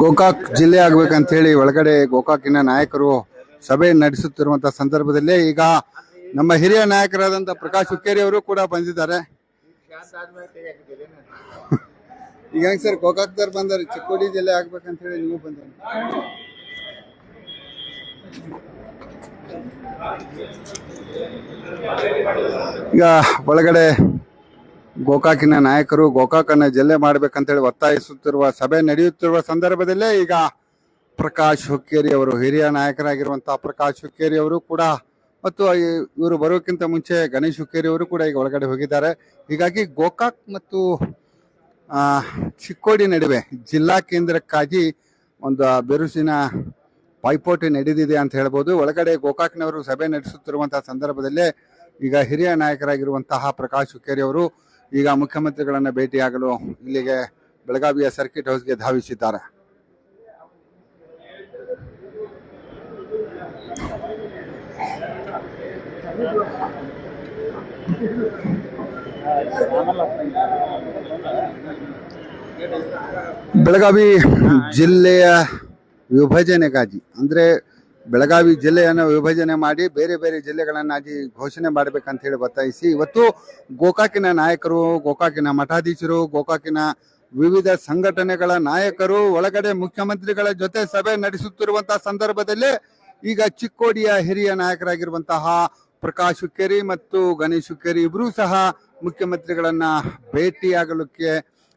ಗೋಕಾಕ್ ಜಿಲ್ಲೆ ಆಗ್ಬೇಕಂತ ಹೇಳಿ ಒಳಗಡೆ ಗೋಕಾಕಿನ ನಾಯಕರು ಸಭೆ ನಡೆಸುತ್ತಿರುವಂತಹ ಸಂದರ್ಭದಲ್ಲಿ ಈಗ ನಮ್ಮ ಹಿರಿಯ ನಾಯಕರಾದಂತ ಪ್ರಕಾಶ್ ಹುಕ್ಕೇರಿ ಅವರು ಕೂಡ ಬಂದಿದ್ದಾರೆ. ಈಗ ಹೆಂಗ್ ಸರ್, ಗೋಕಾಕ್ದವ್ರು ಬಂದಾರೆ ಚಿಕ್ಕೋಡಿ ಜಿಲ್ಲೆ ಆಗ್ಬೇಕಂತ ಹೇಳಿ ನೀವು ಬಂದ್ರಿ ಈಗ ಒಳಗಡೆ ಗೋಕಾಕಿನ ನಾಯಕರು ಗೋಕಾಕನ್ನ ಜಿಲ್ಲೆ ಮಾಡ್ಬೇಕಂತೇಳಿ ಒತ್ತಾಯಿಸುತ್ತಿರುವ ಸಭೆ ನಡೆಯುತ್ತಿರುವ ಸಂದರ್ಭದಲ್ಲೇ ಈಗ ಪ್ರಕಾಶ್ ಹುಕ್ಕೇರಿ ಅವರು, ಹಿರಿಯ ನಾಯಕರಾಗಿರುವಂತಹ ಪ್ರಕಾಶ್ ಹುಕ್ಕೇರಿ ಅವರು ಕೂಡ ಮತ್ತು ಇವರು ಬರೋಕ್ಕಿಂತ ಮುಂಚೆ ಗಣೇಶ್ ಹುಕ್ಕೇರಿ ಅವರು ಕೂಡ ಈಗ ಒಳಗಡೆ ಹೋಗಿದ್ದಾರೆ. ಹೀಗಾಗಿ ಗೋಕಾಕ್ ಮತ್ತು ಚಿಕ್ಕೋಡಿ ನಡುವೆ ಜಿಲ್ಲಾ ಕೇಂದ್ರಕ್ಕಾಗಿ ಒಂದು ಬಿರುಸಿನ ಪೈಪೋಟಿ ನಡೆದಿದೆ ಅಂತ ಹೇಳ್ಬೋದು. ಒಳಗಡೆ ಗೋಕಾಕ್ನವರು ಸಭೆ ನಡೆಸುತ್ತಿರುವಂತಹ ಸಂದರ್ಭದಲ್ಲೇ ಈಗ ಹಿರಿಯ ನಾಯಕರಾಗಿರುವಂತಹ ಪ್ರಕಾಶ್ ಹುಕ್ಕೇರಿ ಅವರು ಈಗ ಮುಖ್ಯಮಂತ್ರಿಗಳನ್ನು ಭೇಟಿಯಾಗಲು ಇಲ್ಲಿಗೆ ಬೆಳಗಾವಿಯ ಸರ್ಕಿಟ್ ಹೌಸ್ಗೆ ಧಾವಿಸಿದ್ದಾರೆ. ಬೆಳಗಾವಿ ಜಿಲ್ಲೆಯ ವಿಭಜನೆಗಾಗಿ ಅಂದ್ರೆ ಬೆಳಗಾವಿ ಜಿಲ್ಲೆಯನ್ನು ವಿಭಜನೆ ಮಾಡಿ ಬೇರೆ ಬೇರೆ ಜಿಲ್ಲೆಗಳನ್ನಾಗಿ ಘೋಷಣೆ ಮಾಡಬೇಕಂತ ಹೇಳಿ ಒತ್ತಾಯಿಸಿ, ಇವತ್ತು ಗೋಕಾಕಿನ ನಾಯಕರು, ಗೋಕಾಕಿನ ಮಠಾಧೀಶರು, ಗೋಕಾಕಿನ ವಿವಿಧ ಸಂಘಟನೆಗಳ ನಾಯಕರು, ಒಳಗಡೆ ಮುಖ್ಯಮಂತ್ರಿಗಳ ಜೊತೆ ಸಭೆ ನಡೆಸುತ್ತಿರುವಂತಹ ಸಂದರ್ಭದಲ್ಲಿ ಈಗ ಚಿಕ್ಕೋಡಿಯ ಹಿರಿಯ ನಾಯಕರಾಗಿರುವಂತಹ ಪ್ರಕಾಶ್ ಹುಕ್ಕೇರಿ ಮತ್ತು ಗಣೇಶ್ ಹುಕ್ಕೇರಿ ಇಬ್ಬರೂ ಸಹ ಮುಖ್ಯಮಂತ್ರಿಗಳನ್ನ ಭೇಟಿಯಾಗಲಿಕ್ಕೆ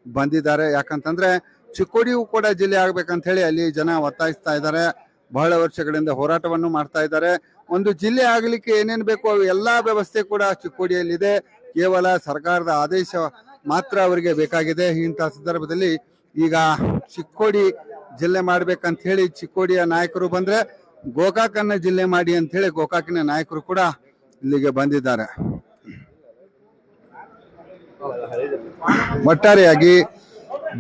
ಬಂದಿದ್ದಾರೆ. ಯಾಕಂತಂದ್ರೆ ಚಿಕ್ಕೋಡಿಯೂ ಕೂಡ ಜಿಲ್ಲೆ ಆಗ್ಬೇಕಂತ ಹೇಳಿ ಅಲ್ಲಿ ಜನ ಒತ್ತಾಯಿಸ್ತಾ ಇದ್ದಾರೆ. ಬಹಳ ವರ್ಷಗಳಿಂದ ಹೋರಾಟವನ್ನು ಮಾಡ್ತಾ ಇದ್ದಾರೆ. ಒಂದು ಜಿಲ್ಲೆ ಆಗಲಿಕ್ಕೆ ಏನೇನು ಬೇಕು ಅವು ಎಲ್ಲಾ ವ್ಯವಸ್ಥೆ ಕೂಡ ಚಿಕ್ಕೋಡಿಯಲ್ಲಿದೆ. ಕೇವಲ ಸರ್ಕಾರದ ಆದೇಶ ಮಾತ್ರ ಅವರಿಗೆ ಬೇಕಾಗಿದೆ. ಇಂತಹ ಸಂದರ್ಭದಲ್ಲಿ ಈಗ ಚಿಕ್ಕೋಡಿ ಜಿಲ್ಲೆ ಮಾಡ್ಬೇಕಂತ ಹೇಳಿ ಚಿಕ್ಕೋಡಿಯ ನಾಯಕರು ಬಂದ್ರೆ ಗೋಕಾಕನ್ನ ಜಿಲ್ಲೆ ಮಾಡಿ ಅಂತ ಹೇಳಿ ಗೋಕಾಕಿನ ನಾಯಕರು ಕೂಡ ಇಲ್ಲಿಗೆ ಬಂದಿದ್ದಾರೆ. ಒಟ್ಟಾರೆಯಾಗಿ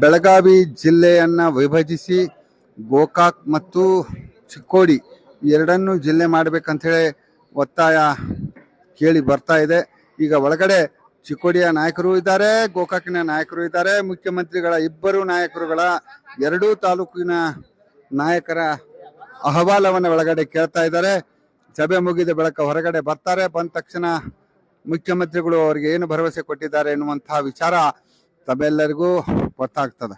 ಬೆಳಗಾವಿ ಜಿಲ್ಲೆಯನ್ನ ವಿಭಜಿಸಿ ಗೋಕಾಕ್ ಮತ್ತು ಚಿಕ್ಕೋಡಿ ಎರಡನ್ನೂ ಜಿಲ್ಲೆ ಮಾಡಬೇಕಂಥೇಳಿ ಒತ್ತಾಯ ಕೇಳಿ ಬರ್ತಾ ಇದೆ. ಈಗ ಒಳಗಡೆ ಚಿಕ್ಕೋಡಿಯ ನಾಯಕರು ಇದ್ದಾರೆ, ಗೋಕಾಕಿನ ನಾಯಕರು ಇದ್ದಾರೆ, ಮುಖ್ಯಮಂತ್ರಿಗಳ ಇಬ್ಬರು ನಾಯಕರುಗಳ ಎರಡೂ ತಾಲೂಕಿನ ನಾಯಕರ ಅಹವಾಲವನ್ನು ಒಳಗಡೆ ಕೇಳ್ತಾ ಇದ್ದಾರೆ. ಸಭೆ ಮುಗಿದ ಬಳಿಕ ಹೊರಗಡೆ ಬರ್ತಾರೆ. ಬಂದ ತಕ್ಷಣ ಮುಖ್ಯಮಂತ್ರಿಗಳು ಅವರಿಗೆ ಏನು ಭರವಸೆ ಕೊಟ್ಟಿದ್ದಾರೆ ಎನ್ನುವಂತಹ ವಿಚಾರ ತಮ್ಮೆಲ್ಲರಿಗೂ ಗೊತ್ತಾಗ್ತದೆ.